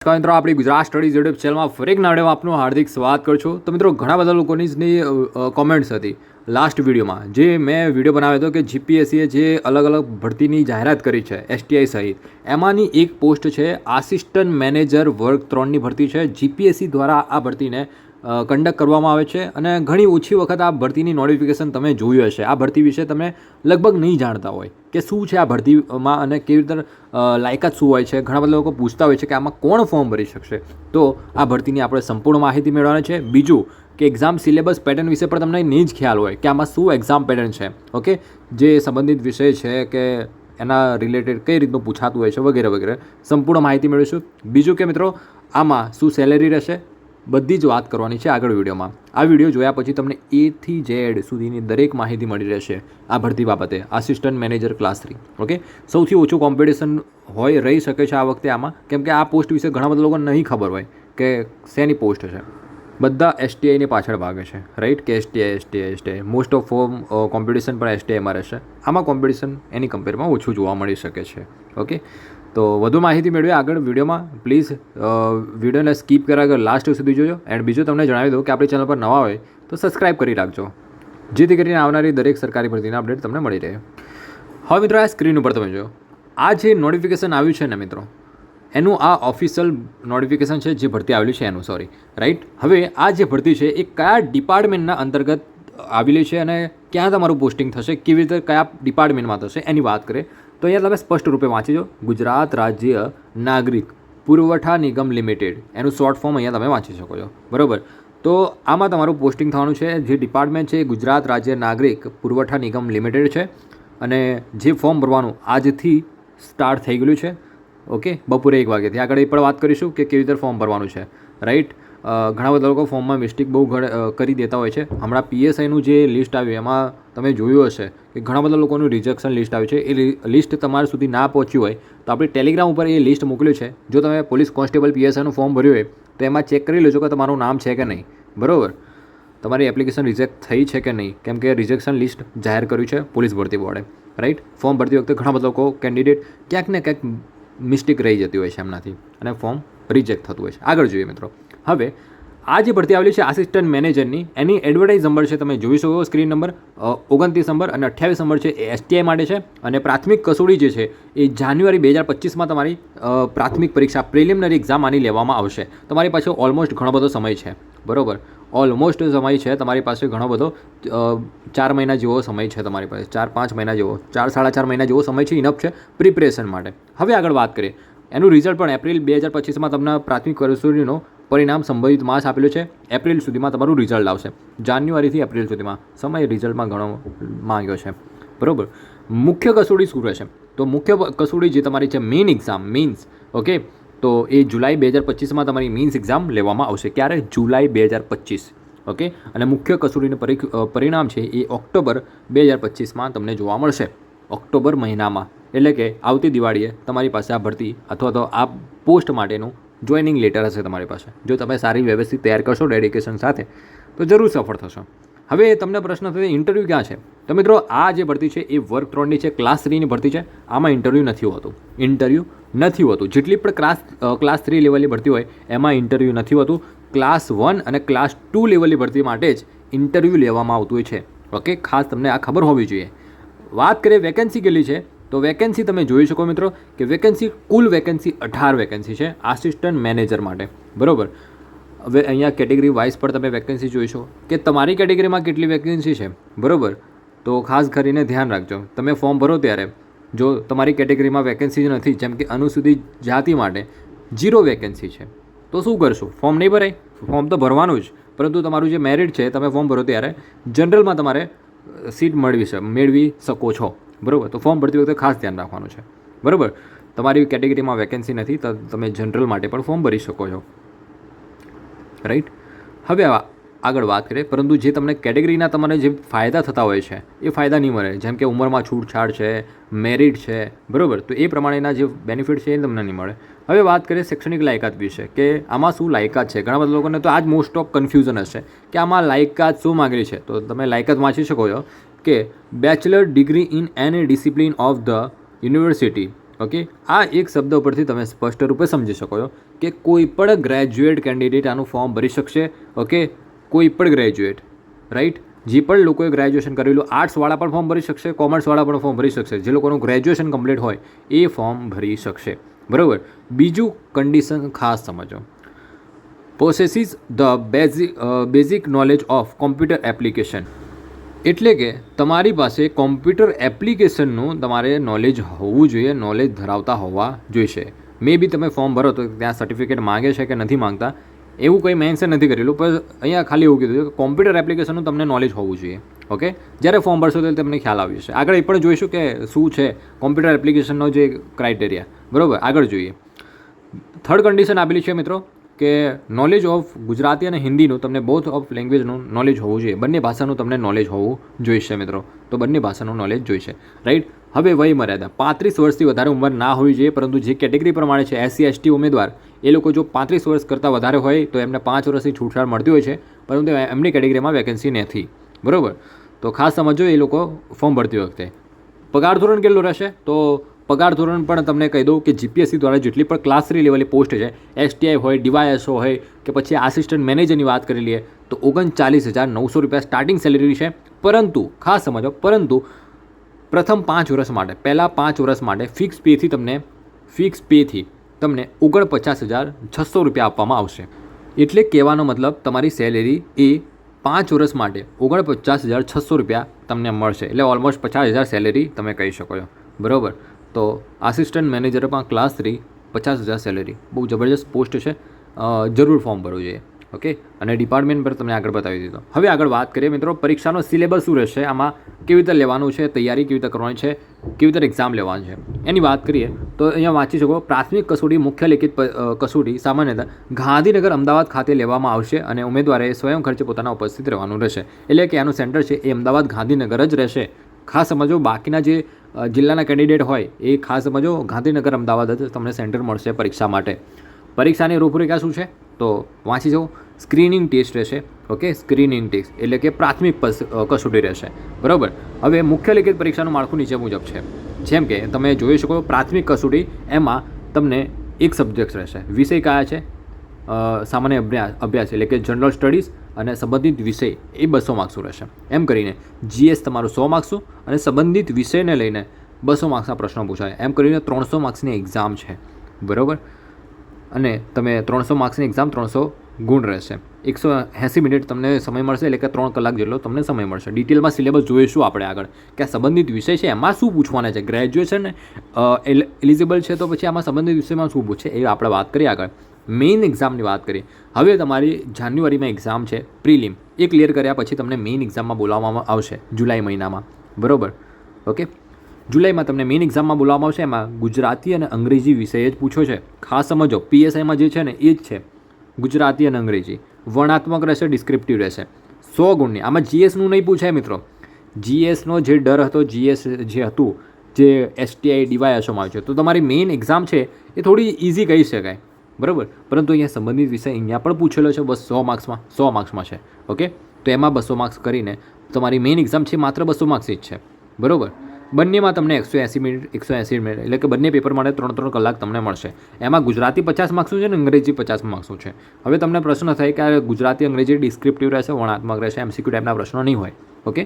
નમસ્કાર મિત્રો, આપણી ગુજરાત સ્ટડીઝ યુટ્યુબ ચેનલમાં ફરી એક નાડેમાં આપનું હાર્દિક સ્વાગત કરું છું. તો મિત્રો, ઘણા બધા લોકોની કોમેન્ટ્સ હતી લાસ્ટ વિડીયોમાં. જે મેં વીડિયો બનાવ્યો હતો કે જીપીએસસીએ જે અલગ અલગ ભરતીની જાહેરાત કરી છે એસટીઆઈ સહિત, એમાંની એક પોસ્ટ છે આસિસ્ટન્ટ મેનેજર વર્ગ ત્રણની ભરતી છે. જીપીએસસી દ્વારા આ ભરતીને કન્ડક્ટ કરવામાં આવે છે અને ઘણી ઓછી વખત આ ભરતીની નોટિફિકેશન તમે જોયું હશે. આ ભરતી વિશે તમે લગભગ નહીં જાણતા હોય કે શું છે આ ભરતીમાં અને કેવી રીતે લાયકાત શું હોય છે. ઘણા બધા લોકો પૂછતા હોય છે કે આમાં કોણ ફોર્મ ભરી શકશે. તો આ ભરતીની આપણે સંપૂર્ણ માહિતી મેળવવાની છે. બીજું કે એક્ઝામ સિલેબસ પેટર્ન વિશે પણ તમને નહીં જ ખ્યાલ હોય કે આમાં શું એક્ઝામ પેટર્ન છે. ઓકે જે સંબંધિત વિષય છે કે એના રિલેટેડ કઈ રીતનું પૂછાતું હોય છે વગેરે વગેરે સંપૂર્ણ માહિતી મેળવીશું. બીજું કે મિત્રો, આમાં શું સેલેરી રહેશે? બધી જ વાત કરવાની છે આગળ વિડીયોમાં. આ વીડિયો જોયા પછી તમને એથી ઝેડ સુધીની દરેક માહિતી મળી રહેશે આ ભરતી બાબતે. Assistant manager class three okay સૌથી ઓછું કોમ્પિટિશન હોય, રહી શકે છે આ વખતે આમાં. કેમ કે આ પોસ્ટ વિશે ઘણા બધા લોકોને નહીં ખબર હોય કે શેની પોસ્ટ છે. બધા એસટીઆઈની પાછળ ભાગે છે. રાઈટ કે STI STI STI most of competition પણ એસટીઆઈમાં રહેશે. આમાં કોમ્પિટિશન એની કમ્પેરમાં ઓછું જોવા મળી શકે છે. ઓકે તો વધુ માહિતી મેળવીએ આગળ વિડીયોમાં. પ્લીઝ વિડીયોને સ્કીપ કર્યા આગળ લાસ્ટ સુધી જોજો. એન્ડ બીજું તમને જણાવી દઉં કે આપણી ચેનલ પર નવા હોય તો સબસ્ક્રાઇબ કરી રાખજો. જેથી કરીને આવનારી દરેક સરકારી ભરતીના અપડેટ તમને મળી રહે. હવે મિત્રો, આ સ્ક્રીન ઉપર તમે જો આ જે નોટિફિકેશન આવ્યું છે ને મિત્રો, એનું આ ઓફિશિયલ નોટિફિકેશન છે, જે ભરતી આવેલી છે એનું સોરી રાઈટ હવે આ જે ભરતી છે, એ કયા ડિપાર્ટમેન્ટના અંતર્ગત આવેલી છે અને ક્યાં તમારું પોસ્ટિંગ થશે, કેવી રીતે કયા ડિપાર્ટમેન્ટમાં થશે, એની વાત કરીએ. તો અહીંયા તમે સ્પષ્ટ રૂપે વાંચી જો ગુજરાત રાજ્ય નાગરિક પુરવઠા નિગમ લિમિટેડ. એનું શોર્ટ ફોર્મ અહીંયા તમે વાંચી શકો છો. બરાબર? તો આમાં તમારું પોસ્ટિંગ થવાનું છે. જે ડિપાર્ટમેન્ટ છે ગુજરાત રાજ્ય નાગરિક પુરવઠા નિગમ લિમિટેડ છે. અને જે ફોર્મ ભરવાનું આજથી સ્ટાર્ટ થઈ ગયેલું છે. ઓકે બપોરે એક વાગ્યાથી. આગળ એ પણ વાત કરીશું કે કેવી રીતે ફોર્મ ભરવાનું છે. રાઈટ ઘણા બધા લોકો ફોર્મમાં મિસ્ટેક બહુ કરી દેતા હોય છે. હમણાં પીએસઆઈનું જે લિસ્ટ આવ્યું, એમાં તમે જોયું હશે કે ઘણા બધા લોકોનું રિજેક્શન લિસ્ટ આવ્યું છે. એ લિસ્ટ તમારા સુધી ના પહોંચ્યું હોય, તો આપણે ટેલિગ્રામ ઉપર એ લિસ્ટ મોકલ્યું છે. જો તમે પોલીસ કોન્સ્ટેબલ પીએસઆઈનું ફોર્મ ભર્યું હોય, તો એમાં ચેક કરી લેજો કે તમારું નામ છે કે નહીં. બરાબર? તમારી એપ્લિકેશન રિજેક્ટ થઈ છે કે નહીં? કેમ કે રિજેક્શન લિસ્ટ જાહેર કર્યું છે પોલીસ ભરતી બોર્ડે. રાઈટ ફોર્મ ભરતી વખતે ઘણા બધા લોકો કેન્ડિડેટ ક્યાંક ને ક્યાંક મિસ્ટેક રહી જતી હોય છે એમનાથી. અને ફોર્મ રિજેક્ટ થતું હોય છે. આગળ જોઈએ મિત્રો. હવે, આ જે ભરતી આવેલી છે આસિસ્ટન્ટ મેનેજરની એની એડવર્ટાઇઝ નંબર છે, તમે જોઈ શકો સ્ક્રીન નંબર ઓગણત્રીસ નંબર અને અઠ્યાવીસ નંબર છે એ એસટીઆઈ માટે છે. અને પ્રાથમિક કસોડી જે છે એ જાન્યુઆરી બે હજાર પચીસમાં તમારી પ્રાથમિક પરીક્ષા પ્રિલિમિનરી એક્ઝામ આની લેવામાં આવશે. તમારી પાસે ઓલમોસ્ટ ઘણો બધો સમય છે. બરોબર? ઓલમોસ્ટ સમય છે તમારી પાસે ઘણો બધો ચાર મહિના જેવો સમય છે તમારી પાસે. ચાર, પાંચ મહિના જેવો, ચાર, સાડા ચાર મહિના જેવો સમય છે ઇનફ છે પ્રિપરેશન માટે. હવે આગળ વાત કરીએ. એનું રિઝલ્ટ પણ એપ્રિલ બે હજાર પચીસમાં તમને પ્રાથમિક કસોટીનો પરિણામ સંભવિત માસ આપેલું છે. એપ્રિલ સુધીમાં તમારું રિઝલ્ટ આવશે. જાન્યુઆરીથી એપ્રિલ સુધીમાં સમય રિઝલ્ટમાં ઘણો માંગ્યો છે. બરાબર? મુખ્ય કસોટી શું રહેશે? તો મુખ્ય કસોટી જે તમારી છે મેઇન એક્ઝામ મીન્સ ઓકે? તો એ જુલાઈ બે હજાર પચીસમાં તમારી મીન્સ એક્ઝામ લેવામાં આવશે. ક્યારે? જુલાઈ બે હજાર પચીસ. ઓકે? અને મુખ્ય કસોટીનું પરિણામ છે એ ઓક્ટોબર બે હજાર પચીસમાં તમને જોવા મળશે. ઓક્ટોબર મહિનામાં. એટલે કે આવતી દિવાળીએ તમારી પાસે આ ભરતી અથવા તો આ પોસ્ટ માટેનું જોઈનિંગ લેટર હશે તમારી પાસે. જો તમે સારી વ્યવસ્થિત તૈયાર કરશો ડેડિકેશન સાથે, તો જરૂર સફળ થશો. હવે તમને પ્રશ્ન થશે ઇન્ટરવ્યૂ ક્યાં છે? તો મિત્રો, આ જે ભરતી છે, એ વર્ક ત્રણની છે ક્લાસ થ્રીની ભરતી છે. આમાં ઇન્ટરવ્યૂ નથી હોતું. ઇન્ટરવ્યૂ નથી હોતું. જેટલી પણ ક્લાસ ક્લાસ થ્રી લેવલની ભરતી હોય, એમાં ઇન્ટરવ્યૂ નથી હોતું. ક્લાસ વન અને ક્લાસ ટુ લેવલની ભરતી માટે જ ઇન્ટરવ્યૂ લેવામાં આવતું હોય છે. ઓકે ખાસ તમને આ ખબર હોવી જોઈએ. વાત કરીએ વેકેન્સી કેટલી છે? તો વેકેન્સી તમે જોઈ શકો મિત્રો કે વેકેન્સી કુલ વેકેન્સી અઢાર વેકેન્સી છે આસિસ્ટન્ટ મેનેજર માટે. બરાબર? હવે અહીંયા કેટેગરી વાઇઝ પર તમે વેકેન્સી જોઈશો કે તમારી કેટેગરીમાં કેટલી વેકેન્સી છે. બરાબર? તો ખાસ કરીને ધ્યાન રાખજો. તમે ફોર્મ ભરો ત્યારે જો તમારી કેટેગરીમાં વેકેન્સી નથી, જેમ કે અનુસૂચિત જાતિ માટે ઝીરો વેકેન્સી છે. તો શું કરશો? ફોર્મ નહીં ભરાય? ફોર્મ તો ભરવાનું જ. પરંતુ તમારું જે મેરિટ છે, તમે ફોર્મ ભરો ત્યારે જનરલમાં તમારે સીટ મેળવી મેળવી શકો છો. બરાબર? તો ફોર્મ ભરતી વખતે ખાસ ધ્યાન રાખવાનું છે. બરાબર? તમારી કેટેગરીમાં વેકેન્સી નથી, તો તમે જનરલ માટે પણ ફોર્મ ભરી શકો છો. રાઈટ હવે આગળ વાત કરીએ. પરંતુ જે તમને કેટેગરીના તમને જે ફાયદા થતા હોય છે, એ ફાયદા નહીં મળે. જેમ કે ઉંમરમાં છૂટછાટ છે મેરિટ છે, બરાબર? તો એ પ્રમાણેના જે બેનિફિટ છે એ તમને નહીં મળે. હવે વાત કરીએ શૈક્ષણિક લાયકાત વિશે, કે આમાં શું લાયકાત છે? ઘણા બધા લોકોને તો આ જ મોસ્ટ ઓફ કન્ફ્યુઝન હશે કે આમાં લાયકાત શું માગેલી છે? તો તમે લાયકાત વાંચી શકો છો. કે bachelor degree in any discipline of the university okay આ એક શબ્દ ઉપરથી તમે સ્પષ્ટ રૂપે સમજી શકો છો કે કોઈ પણ ગ્રેજ્યુએટ કેન્ડિડેટ આનું ફોર્મ ભરી શકશે. ઓકે કોઈ પણ ગ્રેજ્યુએટ રાઈટ જે પણ લોકોએ ગ્રેજ્યુએશન કરેલું આર્ટ્સવાળા પણ ફોર્મ ભરી શકશે કોમર્સવાળા પણ ફોર્મ ભરી શકશે. જે લોકોનું ગ્રેજ્યુએશન કમ્પ્લીટ હોય, એ ફોર્મ ભરી શકશે. બરાબર? બીજું કન્ડિશન ખાસ સમજો. Possesses the basic basic knowledge of computer application એટલે કે તમારી પાસે કોમ્પ્યુટર એપ્લિકેશનનું તમારે નોલેજ હોવું જોઈએ નોલેજ ધરાવતા હોવા જોઈશે. મે બી તમે ફોર્મ ભરો તો ત્યાં સર્ટિફિકેટ માગે છે કે નથી માંગતા, એવું કંઈ મેન્શન નથી કરેલું, પણ અહીંયા ખાલી એવું કીધું છે કે કોમ્પ્યુટર એપ્લિકેશનનું તમને નોલેજ હોવું જોઈએ ઓકે જ્યારે ફોર્મ ભરશો ત્યારે તમને ખ્યાલ આવી જશે. આગળ એ પણ જોઈશું કે શું છે કોમ્પ્યુટર એપ્લિકેશનનો જે ક્રાઇટેરિયા બરાબર? આગળ જોઈએ. થર્ડ કન્ડિશન આપેલી છે મિત્રો કે નોલેજ ઓફ ગુજરાતી અને હિન્દીનું તમને બોથ ઓફ લેંગ્વેજનું નોલેજ હોવું જોઈએ. બંને ભાષાનું તમને નોલેજ હોવું જોઈશે મિત્રો. તો બંને ભાષાનું નોલેજ જોઈશે. રાઈટ હવે વય મર્યાદા. પાંત્રીસ વર્ષથી વધારે ઉંમર ના હોવી જોઈએ, પરંતુ જે કેટેગરી પ્રમાણે છે એસસી એસટી ઉમેદવાર, એ લોકો જો પાંત્રીસ વર્ષ કરતાં વધારે હોય, તો એમને પાંચ વર્ષની છૂટછાટ મળતી હોય છે, પરંતુ એમની કેટેગરીમાં વેકેન્સી નથી. બરાબર? તો ખાસ સમજો એ લોકો ફોર્મ ભરતી વખતે. પગાર ધોરણ કેટલું રહેશે? તો પગાર ધોરણ પણ તમને કહી દઉં કે જીપીએસસી દ્વારા જેટલી પણ ક્લાસ થ્રી લેવલની પોસ્ટ છે એસટીઆઈ હોય ડીવાયએસઓ હોય કે પછી આસિસ્ટન્ટ મેનેજરની વાત કરી લઈએ તો ઓગણચાલીસ હજાર નવસો રૂપિયા સ્ટાર્ટિંગ સેલેરી છે. પરંતુ, ખાસ સમજો, પરંતુ પ્રથમ પાંચ વર્ષ માટે, પહેલાં પાંચ વર્ષ માટે ફિક્સ પેથી તમને ફિક્સ પેથી તમને ઓગણપચાસ હજાર છસો રૂપિયા આપવામાં આવશે. એટલે કહેવાનો મતલબ તમારી સેલેરી એ પાંચ વર્ષ માટે ઓગણપચાસ હજાર છસો રૂપિયા તમને મળશે. એટલે ઓલમોસ્ટ પચાસ હજાર સેલેરી તમે કહી શકો છો. બરાબર? તો આસિસ્ટન્ટ મેનેજરમાં ક્લાસ થ્રી પચાસ હજાર સેલેરી બહુ જબરજસ્ત પોસ્ટ છે. જરૂર ફોર્મ ભરવું જોઈએ. ઓકે અને ડિપાર્ટમેન્ટ પર તમને આગળ બતાવી દીધો. હવે આગળ વાત કરીએ મિત્રો, પરીક્ષાનો સિલેબસ શું રહેશે? આમાં કેવી રીતે લેવાનું છે? તૈયારી કેવી રીતે કરવાની છે? કેવી રીતે એક્ઝામ લેવાની છે? એની વાત કરીએ, તો અહીંયા વાંચી શકો, પ્રાથમિક કસોટી, મુખ્ય લેખિત કસોટી, સામાન્યતઃ ગાંધીનગર અમદાવાદ ખાતે લેવામાં આવશે અને ઉમેદવારે સ્વયં ખર્ચે પોતાના ઉપસ્થિત રહેવાનું રહેશે. એટલે કે આનું સેન્ટર છે એ અમદાવાદ ગાંધીનગર જ રહેશે. ખાસ સમજો, બાકીના જે જિલ્લાના કેન્ડિડેટ હોય એ ખાસ સમજો, ગાંધીનગર, અમદાવાદ જ તમને સેન્ટર મળશે પરીક્ષા માટે. પરીક્ષાની રૂપરેખા શું છે? તો વાંચી જવું સ્ક્રીનિંગ ટેસ્ટ રહેશે, ઓકે? સ્ક્રીનિંગ ટેસ્ટ એટલે કે પ્રાથમિક કસોટી રહેશે. બરાબર? હવે મુખ્ય લેખિત પરીક્ષાનું માળખું નીચે મુજબ છે. જેમ કે તમે જોઈ શકો પ્રાથમિક કસોટી, એમાં તમને એક સબ્જેક્ટ રહેશે. વિષય કયા છે? સામાન્ય અભ્યાસ અભ્યાસ એટલે કે જનરલ સ્ટડીઝ અને સંબંધિત વિષય એ બસો માર્ક્સનું રહેશે. એમ કરીને જીએસ તમારું સો માર્ક્સનું અને સંબંધિત વિષયને લઈને બસો માર્ક્સના પ્રશ્નો પૂછાય. એમ કરીને ત્રણસો માર્ક્સની એક્ઝામ છે. બરાબર? અને તમે ત્રણસો માર્ક્સની એક્ઝામ ત્રણસો ગુણ રહેશે. એકસો એંસી મિનિટ તમને સમય મળશે એટલે કે ત્રણ કલાક જેટલો તમને સમય મળશે. ડિટેલમાં સિલેબસ જોઈશું આપણે આગળ. કે આ સંબંધિત વિષય છે, એમાં શું પૂછવાના છે? ગ્રેજ્યુએશન એલિજિબલ છે તો પછી આમાં સંબંધિત વિષયમાં શું પૂછે એ આપણે વાત કરીએ આગળ. મેઇન એક્ઝામની વાત કરીએ, હવે તમારી જાન્યુઆરીમાં એક્ઝામ છે, પ્રિલિમ, એ ક્લિયર કર્યા પછી તમને મેઇન એક્ઝામમાં બોલાવવામાં આવશે, જુલાઈ મહિનામાં, બરાબર? ઓકે? જુલાઈમાં તમને મેઇન એક્ઝામમાં બોલાવવામાં આવશે, એમાં ગુજરાતી અને અંગ્રેજી વિષય જ પૂછ્યો છે. ખાસ સમજો, પીએસઆઈમાં જે છે ને, એ જ છે. ગુજરાતી અને અંગ્રેજી. વર્ણાત્મક રહેશે, ડિસ્ક્રિપ્ટિવ રહેશે. સો ગુણની, આમાં જીએસનું નહીં પૂછાય મિત્રો. જીએસનો જે ડર હતો, જીએસ જે હતું, જે એસટીઆઈ ડીવાય અસોમાં આવ્યું છે, તો તમારી મેઇન એક્ઝામ છે, એ થોડી ઇઝી કહી શકાય. બરાબર? પરંતુ અહીંયા સંબંધિત વિષય અહીંયા પણ પૂછેલો છે, બસ સો માર્ક્સમાં સો માર્ક્સમાં છે, ઓકે? તો એમાં બસો માર્ક્સ કરીને તમારી મેઇન એક્ઝામ છે માત્ર બસો માર્ક્સની જ છે, બરાબર? બંનેમાં તમને એકસો એંસી મિનિટ, એકસો એંસી મિનિટ, એટલે કે બંને પેપર માટે ત્રણ ત્રણ કલાક તમને મળશે. એમાં ગુજરાતી પચાસ માર્ક્સનું છે ને અંગ્રેજી પચાસ માર્ક્સનું છે. હવે તમને પ્રશ્ન થાય કે આ ગુજરાતી, અંગ્રેજી ડિસ્ક્રિપ્ટિવ રહેશે વર્ણાત્મક રહેશે એમસીક્યુ ટાઈપના પ્રશ્નો નહીં હોય, ઓકે?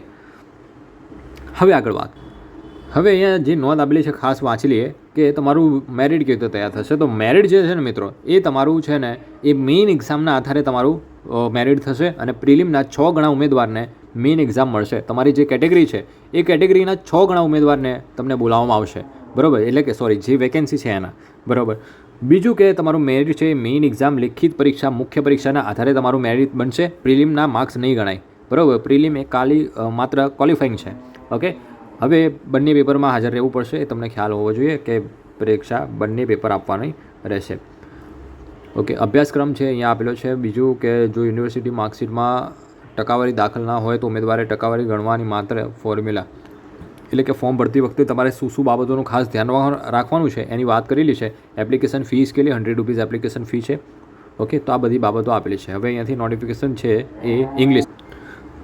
હવે આગળ વાત. હવે અહીંયા જે નોંધ આપેલી છે, ખાસ વાંચી લઈએ. કે તમારું મેરિટ કેવી રીતે તૈયાર થશે? તો મેરિટ જે છે ને મિત્રો, એ તમારું છે ને, એ મેઇન એક્ઝામના આધારે તમારું મેરિટ થશે અને પ્રિલિમના છ ગણા ઉમેદવારને મેઇન એક્ઝામ મળશે. તમારી જે કેટેગરી છે, એ કેટેગરીના છ ગણા ઉમેદવારને તમને બોલાવવામાં આવશે. બરાબર? એટલે કે સોરી જે વેકેન્સી છે એના. બરાબર? બીજું કે તમારું મેરિટ છે મેઇન એક્ઝામ લિખિત પરીક્ષા, મુખ્ય પરીક્ષાના આધારે તમારું મેરિટ બનશે. પ્રિલિમના માર્ક્સ નહીં ગણાય. બરાબર? પ્રિલિમ એ કાલી માત્ર ક્વોલિફાઈંગ છે. ઓકે? હવે બંને પેપરમાં હાજર રહેવું પડશે, એ તમને ખ્યાલ હોવો જોઈએ કે પરીક્ષા બંને પેપર આપવાની રહેશે. ઓકે, અભ્યાસક્રમ છે, અહીંયા આપેલો છે. બીજું કે જો યુનિવર્સિટી માર્કશીટમાં ટકાવારી દાખલ ના હોય તો ઉમેદવારે ટકાવારી ગણવાની માત્ર ફોર્મ્યુલા. એટલે કે ફોર્મ ભરતી વખતે તમારે શું શું બાબતોનું ખાસ ધ્યાન રાખવાનું છે, એની વાત કરેલી છે. એપ્લિકેશન ફીસ કેટલી હંડ્રેડ રૂપીઝ એપ્લિકેશન ફી છે. ઓકે, તો આ બધી બાબતો આપેલી છે. હવે અહીંયાથી નોટિફિકેશન છે એ ઇંગ્લિશ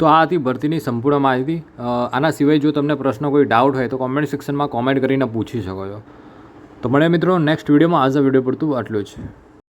તો આ હતી ભરતીની સંપૂર્ણ માહિતી. આના સિવાય જો તમને પ્રશ્ન કોઈ ડાઉટ હોય તો કોમેન્ટ સેક્શનમાં કોમેન્ટ કરીને પૂછી શકો છો. તો મળે મિત્રો નેક્સ્ટ વિડીયોમાં આજના વીડિયો પડતું આટલું જ.